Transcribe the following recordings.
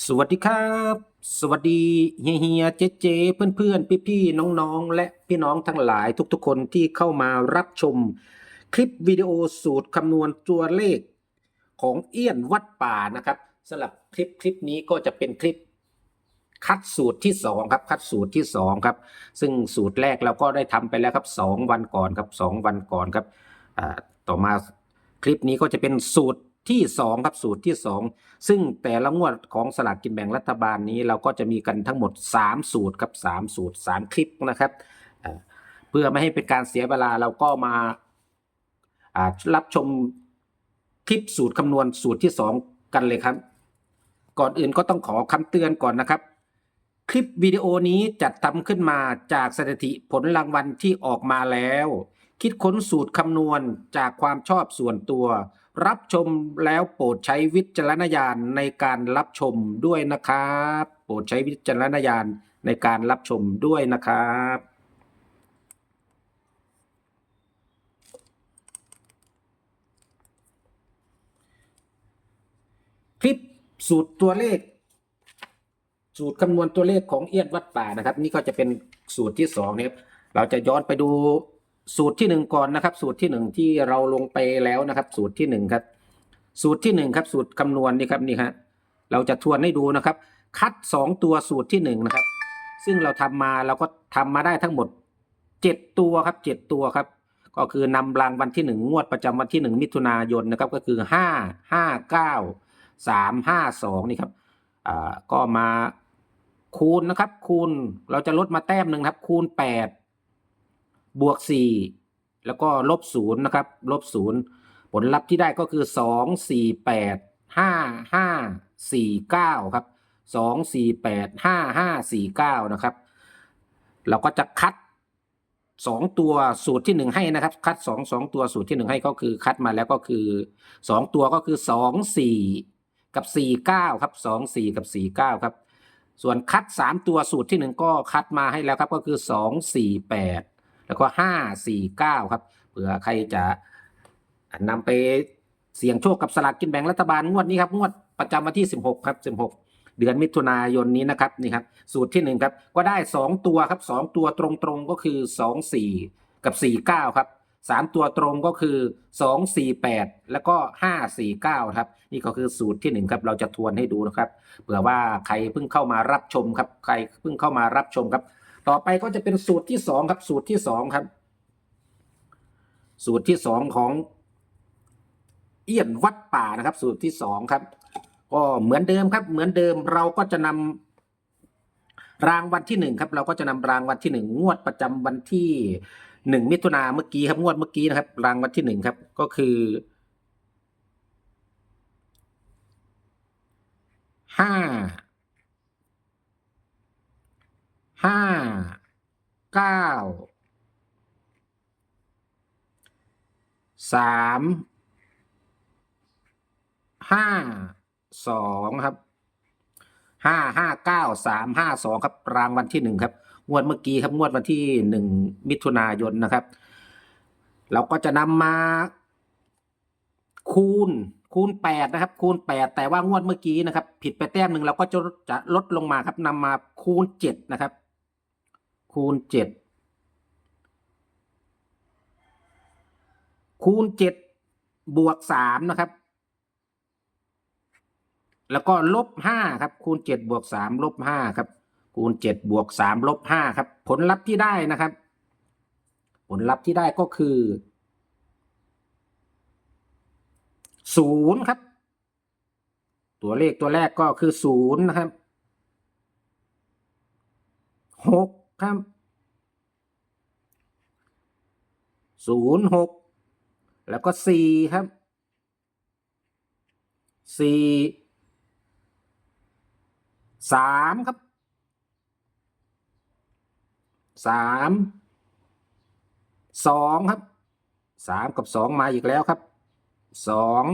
สวัสดีครับ สวัสดีเฮียเฮียเจ๊เจ๊เพื่อนเพื่อนพี่พี่ๆน้องๆและพี่น้องทั้งหลายทุกๆคนที่เข้ามารับชม คลิปวิดีโอสูตรคำนวณตัวเลขของเอี้ยนวัดป่านะครับสำหรับคลิปคลิปนี้ก็จะเป็นคลิป คัดสูตรที่สองครับคัดสูตรที่สองครับซึ่งสูตรแรกเราก็ได้ทำไปแล้วครับสองวันก่อนครับสองวันก่อนครับต่อมาคลิปนี้ก็จะเป็นสูตร ที่สองครับสูตรที่สองซึ่งแต่ละงวดของสลากกินแบ่งรัฐบาลนี้เราก็จะมีกันทั้งหมด 3 สูตรครับ3สูตร 3 คลิปนะครับเพื่อไม่ให้เป็นการเสียเวลาเราก็มาอ่ารับชมคลิปสูตรคำนวณสูตรที่ 2 กันเลยครับ ก่อนอื่นก็ต้องขอคำเตือนก่อนนะครับ คลิปวิดีโอนี้จัดทำขึ้นมาจากสถิติผลรางวัลที่ออกมาแล้ว คิดค้นสูตรคำนวณจากความชอบส่วนตัว รับชมแล้วโปรดใช้วิจารณญาณในการรับชมด้วยนะครับ โปรดใช้วิจารณญาณในการรับชมด้วยนะครับคลิปสูตรตัวเลข สูตรคำนวณตัวเลขของเอียดวัดป่านะครับ นี่ก็จะเป็นสูตรที่สองนะครับเราจะย้อนไปดู สูตรที่หนึ่งก่อนนะครับ สูตรที่หนึ่งที่เราลงไปแล้วนะครับ สูตรที่หนึ่งครับ สูตรที่หนึ่งครับ สูตรคำนวณนี่ครับนี่ฮะเราจะทวนให้ดูนะครับ คัดสองตัวสูตรที่หนึ่งนะครับ ซึ่งเราทำมาเราก็ทำมาได้ทั้งหมดเจ็ดตัวครับเจ็ดตัวครับ ก็คือนำรางวัลที่หนึ่งงวดประจำวันที่หนึ่งมิถุนายนนะครับก็คือห้าห้าเก้าสามห้าสองนี่ครับอ่าก็มาคูณนะครับ คูณเราจะลดมาแต้มหนึ่งครับ คูณแปด บวกสี่แล้วก็ลบศูนย์นะครับลบศูนย์ผลลัพธ์ที่ได้ก็คือสองสี่แปดห้าห้าสี่เก้าครับสองสี่แปดห้าห้าสี่เก้านะครับ เราก็จะคัดสองตัวสูตรที่หนึ่งให้นะครับ คัดสองสองตัวสูตรที่หนึ่งให้ก็คือคัดมาแล้วก็คือสองตัวก็คือสองสี่กับสี่เก้าครับสองสี่กับสี่เก้าครับ ส่วนคัดสามตัวสูตรที่หนึ่งก็คัดมาให้แล้วครับก็คือสองสี่ แล้วก็ห้าสี่เก้าครับเผื่อใครจะนำไปเสี่ยงโชคกับสลากกินแบ่งรัฐบาลงวดนี้ครับงวดประจำวันที่สิบหกครับสิบหกเดือนมิถุนายนนี้นะครับนี่ครับสูตรที่หนึ่งครับก็ได้สองตัวครับสองตัวตรงๆก็คือสองสี่กับสี่เก้าครับสามตัวตรงก็คือสองสี่แปดแล้วก็ห้าสี่เก้าครับ นี่ก็คือสูตรที่หนึ่งครับเราจะทวนให้ดูนะครับเผื่อว่าใครเพิ่งเข้ามารับชมครับใครเพิ่งเข้ามารับชมครับ ต่อไปก็จะเป็นสูตรที่สองครับ สูตรที่สองครับ สูตรที่สองของ เอี้ยนวัดป่านะครับ สูตรที่สองครับ ก็เหมือนเดิมครับ เหมือนเดิมเราก็จะนำรางวัลที่หนึ่งครับ เราก็จะนำรางวัลที่หนึ่งงวดประจำวันที่หนึ่งมิถุนาเมื่อกี้ครับงวดเมื่อกี้นะครับ รางวัลที่หนึ่งครับ ก็คือห้า ห้าเก้าสามห้าสองครับห้าห้าเก้าสามห้าสองครับรางวัลที่หนึ่งครับงวดเมื่อกี้ครับงวดวันที่หนึ่งมิถุนายนนะครับ เราก็จะนำมาคูณคูณแปดนะครับ คูณแปดแต่ว่างวดเมื่อกี้นะครับ ผิดไปแต้มหนึ่งเราก็จะจะลดลงมาครับนำมาคูณเจ็ดนะครับ คูณเจ็ดคูณเจ็ดบวกสามนะครับ แล้วก็ลบห้าครับ คูณเจ็ดบวกสามลบห้าครับ คูณเจ็ดบวกสามลบห้าครับ ผลลัพธ์ที่ได้นะครับ ผลลัพธ์ที่ได้ก็คือศูนย์ครับ ตัวเลขตัวแรกก็คือศูนย์นะครับหก ครับศูนย์หกแล้วก็สี่ครับสี่สามครับสามสองครับสามกับสองมาอีกแล้วครับสอง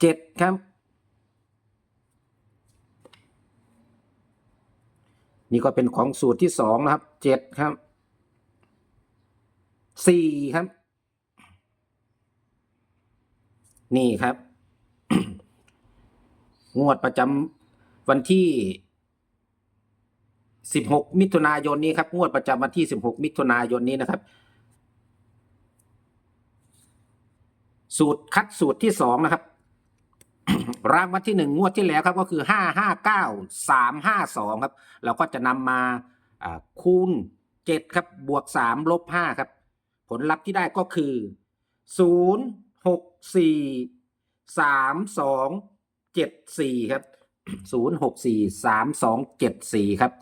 เจ็ดครับ นี่ก็เป็นของสูตรที่สองนะครับเจ็ดครับสี่ครับ นี่ครับ งวดประจำวันที่16มิถุนายนนี้ครับ งวดประจำวันที่16มิถุนายนนี้นะครับ สูตรคัดสูตรที่สองนะครับ รางวัลที่หนึ่งงวดที่แล้วครับก็คือห้าห้าเก้าสามห้าสองครับ เราก็จะนำมาอ่าคูณเจ็ดครับ บวกสามลบห้าครับ ผลลัพธ์ที่ได้ก็คือศูนย์หกสี่สามสองเจ็ดสี่ครับศูนย์หกสี่สามสองเจ็ดสี่ครับ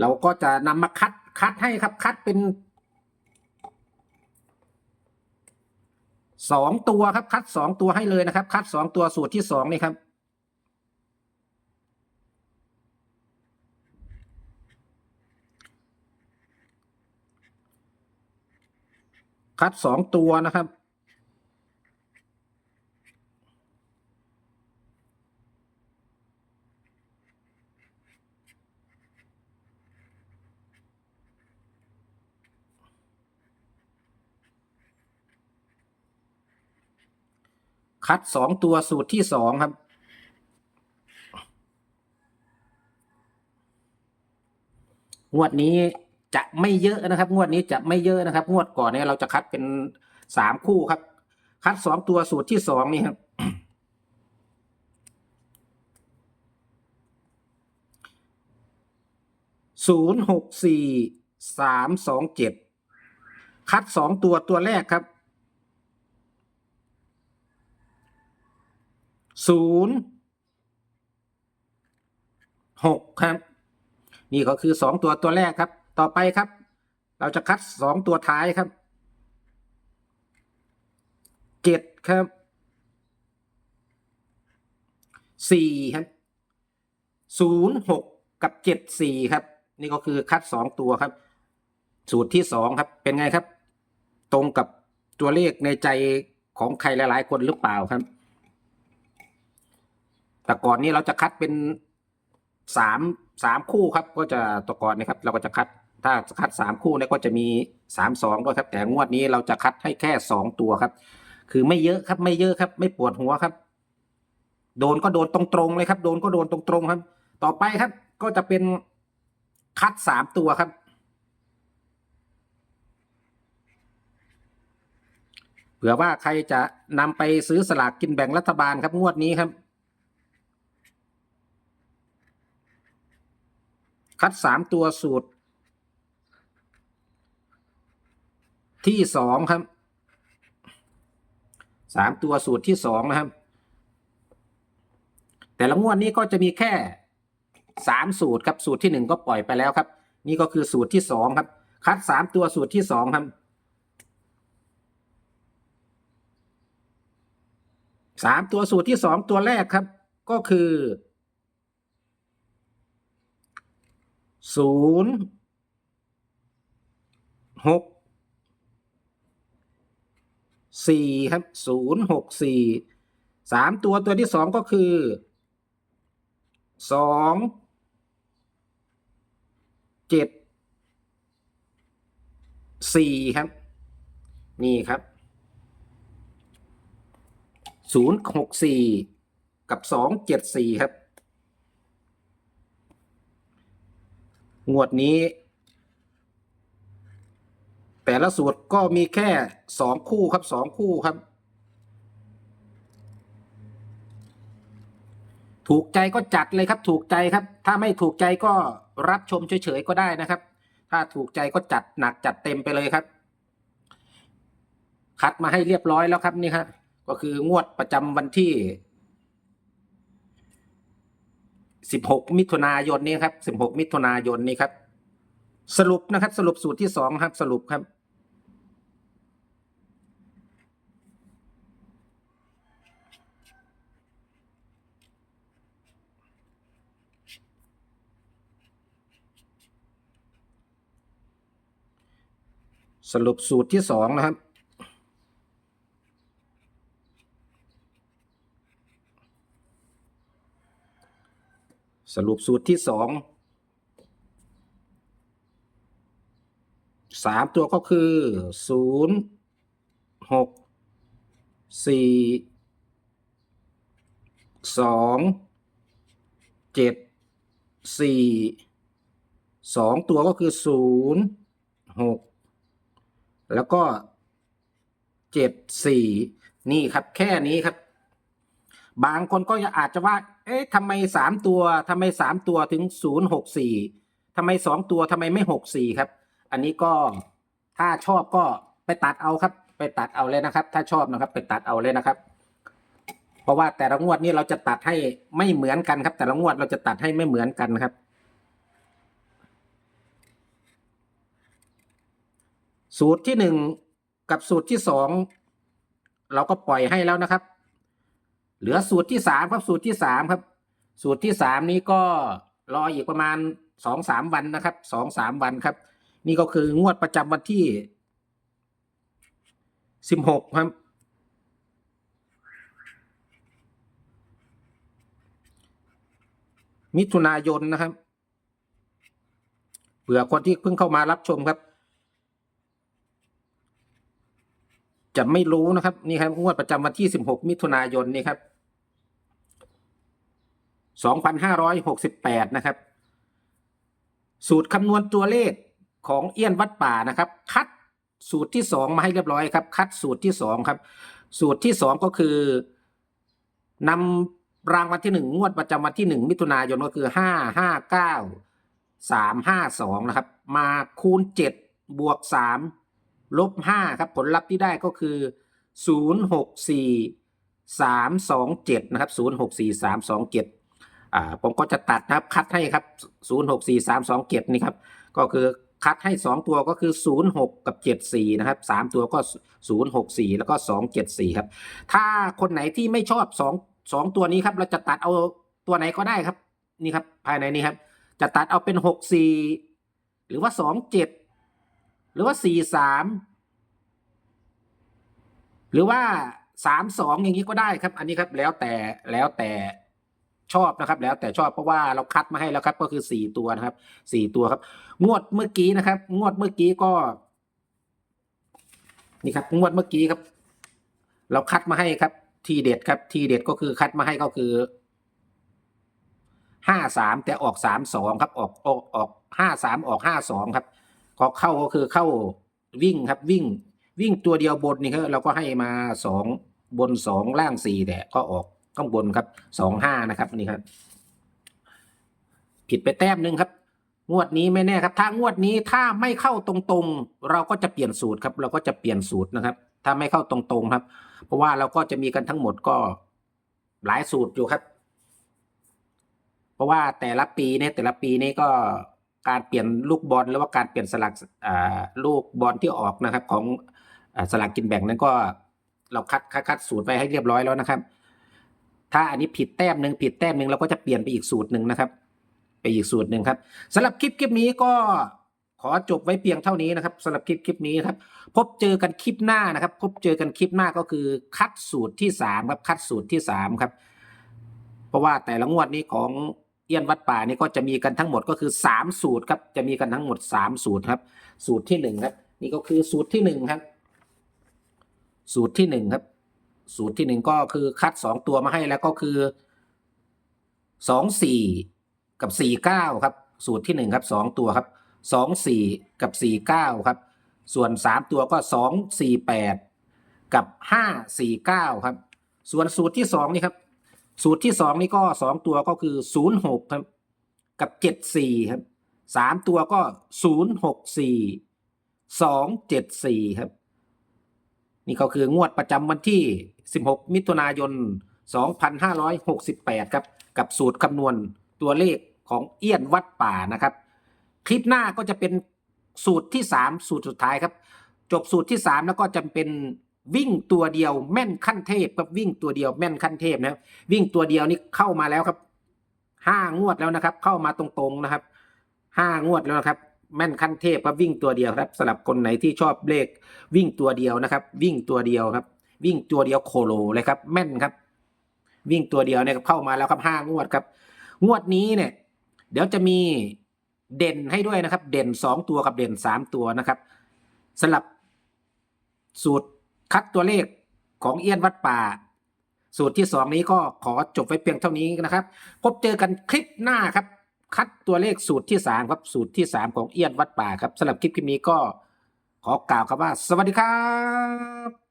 เราก็จะนำมาคัดคัดให้ครับ คัดเป็น สองตัวครับ คัดสองตัวให้เลยนะครับ คัดสองตัวสูตรที่สองนี่ครับ คัดสองตัวนะครับ คัดสองตัวสูตรที่สองครับ งวดนี้จะไม่เยอะนะครับ งวดนี้จะไม่เยอะนะครับ งวดก่อนเนี่ยเราจะคัดเป็นสามคู่ครับ คัดสองตัวสูตรที่สองนี่ครับศูนย์หกสี่สามสองเจ็ดคัดสองตัวตัวแรกครับ ศูนย์หกครับ นี่ก็คือสองตัวตัวแรกครับ ต่อไปครับ เราจะคัดสองตัวท้ายครับเจ็ดครับสี่ครับศูนย์หกกับเจ็ดสี่ครับ นี่ก็คือคัดสองตัวครับ สูตรที่สองครับ เป็นไงครับ ตรงกับตัวเลขในใจของใครหลาย ๆ คนหรือเปล่าครับ แต่ก่อนนี้เราจะคัดเป็นสามสามคู่ครับ ก็จะตัวก่อนนะครับ เราก็จะคัด ถ้าคัดสามคู่เนี่ยก็จะมีสามสองด้วยครับ แต่งวดนี้เราจะคัดให้แค่สองตัวครับ คือไม่เยอะครับ ไม่เยอะครับ ไม่ปวดหัวครับ โดนก็โดนตรงๆเลยครับ โดนก็โดนตรงๆครับ ต่อไปครับ ก็จะเป็นคัดสามตัวครับ เผื่อว่าใครจะนำไปซื้อสลากกินแบ่งรัฐบาลครับงวดนี้ครับ คัดสามตัวสูตร ที่สองครับสามตัวสูตรที่สองนะครับ แต่ละงวดนี้ก็จะมีแค่สามสูตรครับสูตรที่หนึ่งก็ปล่อยไปแล้วครับ นี่ก็คือสูตรที่สองครับ คัดสามตัวสูตรที่สองครับสามตัวสูตรที่สองตัวแรกครับ ก็คือ ศูนย์หกสี่ครับศูนย์หกสี่สามตัวตัวที่สองก็คือสองเจ็ดสี่ครับ นี่ครับศูนย์หกสี่กับสองเจ็ดสี่ครับ งวดนี้ แต่ละสูตรก็มีแค่สองคู่ครับสองคู่ครับ ถูกใจก็จัดเลยครับ ถูกใจครับ ถ้าไม่ถูกใจก็รับชมเฉยๆก็ได้นะครับ ถ้าถูกใจก็จัดหนักจัดเต็มไปเลยครับ คัดมาให้เรียบร้อยแล้วครับนี่ครับก็คืองวดประจำวันที่ สิบหกมิถุนายนนี้ครับสิบหกมิถุนายนนี้ครับ สรุปนะครับ สรุปสูตรที่สองครับ สรุปครับ สรุปสูตรที่สองนะครับ สรุปสูตรที่สองสามตัวก็คือศูนย์หกสี่สองเจ็ดสี่สองตัวก็คือศูนย์หกแล้วก็เจ็ดสี่นี่ครับแค่นี้ครับ บางคนก็อาจจะว่า อ๊ะทำไมสามตัวทำไมสามตัวถึงศูนย์หกสี่ทำไมสองตัวทำไมไม่หกสี่ครับ อันนี้ก็ถ้าชอบก็ไปตัดเอาครับ ไปตัดเอาเลยนะครับ ถ้าชอบนะครับ ไปตัดเอาเลยนะครับ เพราะว่าแต่ละงวดนี้เราจะตัดให้ไม่เหมือนกันครับ แต่ละงวดเราจะตัดให้ไม่เหมือนกันครับสูตรที่หนึ่งกับสูตรที่สองเราก็ปล่อยให้แล้วนะครับ เหลือสูตรที่สามครับสูตรที่สามครับ สูตรที่สามนี้ก็รออีกประมาณสองสามวันนะครับสองสามวันครับ นี่ก็คืองวดประจำวันที่สิบหกครับมิถุนายนนะครับเผื่อคนที่เพิ่งเข้ามารับชมครับ จะไม่รู้นะครับนี่ครับงวดประจำวันที่ 16 มิถุนายนนี่ครับ 2568 นะครับ สูตรคำนวณตัวเลขของเอี้ยนวัดป่านะครับ คัดสูตรที่ 2 มาให้เรียบร้อยครับ คัดสูตรที่ 2 ครับ สูตรที่ 2 ก็คือนำรางวัลที่ 1 งวดประจำวันที่ 1 มิถุนายนก็คือ 5 5 9 3 5 2 นะครับ มาคูณ 7 บวก 3 ลบ5ครับผลลัพธ์ที่ได้ก็คือ 0 6 4 3 2 7 นะครับ 0 6 4 3 2 7 อ่าผมก็จะตัดนะครับ คัดให้ครับ 0 6 4 3 2 7 นี่ครับ ก็คือคัดให้ 2 ตัวก็คือ 0 6 กับ 7 4 นะครับ 3 ตัวก็ 0 6 4 แล้วก็ 2 7 4 ครับ ถ้าคนไหนที่ไม่ชอบ 2 2 ตัวนี้ครับ เราจะตัดเอาตัวไหนก็ได้ครับ นี่ครับ ภายในนี้ครับ จะตัดเอาเป็น 6 4 หรือว่า 2 7 หรือว่า4 3หรือว่าสามสองอย่างนี้ก็ได้ครับ อันนี้ครับแล้วแต่แล้วแต่ชอบนะครับ แล้วแต่ชอบเพราะว่าเราคัดมาให้แล้วครับ ก็คือสี่ตัวนะครับสี่ตัวครับ งวดเมื่อกี้นะครับ งวดเมื่อกี้ก็ นี่ครับ งวดเมื่อกี้ครับ เราคัดมาให้ครับ ทีเด็ดครับ ทีเด็ดก็คือคัดมาให้ก็คือห้าสามแต่ออกสามสองครับ ออกออกออกห้าสามออกห้าสองครับ ก็เข้าก็คือเข้าวิ่งครับวิ่ง วิ่งตัวเดียวบนนี่ครับเราก็ให้มาสองบนสองล่างสี่แต่ก็ออกข้างบนครับสองห้านะครับนี่ครับ ผิดไปแต้มหนึ่งครับ งวดนี้ไม่แน่ครับ ถ้างวดนี้ถ้าไม่เข้าตรงๆ เราก็จะเปลี่ยนสูตรครับ เราก็จะเปลี่ยนสูตรนะครับ ถ้าไม่เข้าตรงๆครับ เพราะว่าเราก็จะมีกันทั้งหมดก็หลายสูตรอยู่ครับ เพราะว่าแต่ละปีเนี่ยแต่ละปีนี้ก็ การเปลี่ยนลูกบอลหรือว่าการเปลี่ยนสลักลูกบอลที่ออกนะครับ ของสลากกินแบ่งนั้นก็เราคัดคัดคัดสูตรไปให้เรียบร้อยแล้วนะครับ ถ้าอันนี้ผิดแต้มหนึ่งผิดแต้มหนึ่งเราก็จะเปลี่ยนไปอีกสูตรหนึ่งนะครับ ไปอีกสูตรหนึ่งครับสำหรับคลิปคลิปนี้ก็ขอจบไว้เพียงเท่านี้นะครับสำหรับคลิปคลิปนี้ครับ พบเจอกันคลิปหน้านะครับ พบเจอกันคลิปหน้าก็คือคัดสูตรที่สามครับคัดสูตรที่สามครับ เพราะว่าแต่ละงวดนี้ของ เอี้ยนวัดป่านี่ก็จะมีกันทั้งหมดก็คือสามสูตรครับ จะมีกันทั้งหมดสามสูตรครับ สูตรที่หนึ่งครับ นี่ก็คือสูตรที่หนึ่งครับ สูตรที่หนึ่งครับ สูตรที่หนึ่งก็คือคัดสองตัวมาให้แล้วก็คือสองสี่กับสี่เก้าครับ สูตรที่หนึ่งครับสองตัวครับสองสี่กับสี่เก้าครับ ส่วนสามตัวก็สองสี่แปดกับห้าสี่เก้าครับ ส่วนสูตรที่สองนี่ครับ สูตรที่สองนี่ก็สองตัวก็คือศูนย์หกครับกับเจ็ดสี่ครับสามตัวก็ศูนย์หกสี่สองเจ็ดสี่ครับ นี่ก็คืองวดประจำวันที่16มิถุนายน2568ครับ กับสูตรคำนวณตัวเลขของเอี้ยนวัดป่านะครับ คลิปหน้าก็จะเป็นสูตรที่3สูตรสุดท้ายครับ จบสูตรที่3แล้วก็จะเป็น วิ่งตัวเดียวแม่นขั้นเทพครับวิ่งตัวเดียวแม่นขั้นเทพนะครับวิ่งตัวเดียวนี่เข้ามาแล้วครับห้างวดแล้วนะครับ เข้ามาตรงๆนะครับห้างวดแล้วนะครับ แม่นขั้นเทพครับวิ่งตัวเดียวครับสำหรับคนไหนที่ชอบเลข วิ่งตัวเดียวนะครับ วิ่งตัวเดียวครับ วิ่งตัวเดียวโคโลเลยครับ แม่นครับ วิ่งตัวเดียวเนี่ยเข้ามาแล้วครับห้างวดครับ งวดนี้เนี่ย เดี๋ยวจะมีเด่นให้ด้วยนะครับ เด่นสองตัวกับเด่นสามตัวนะครับสำหรับสูตร คัดตัวเลขของเอี้ยนวัดป่า สูตรที่สองนี้ก็ขอจบไว้เพียงเท่านี้นะครับ พบเจอกันคลิปหน้าครับ คัดตัวเลขสูตรที่สามครับสูตรที่สามของเอี้ยนวัดป่าครับสำหรับคลิปนี้ก็ขอกล่าวคำว่า สวัสดีครับ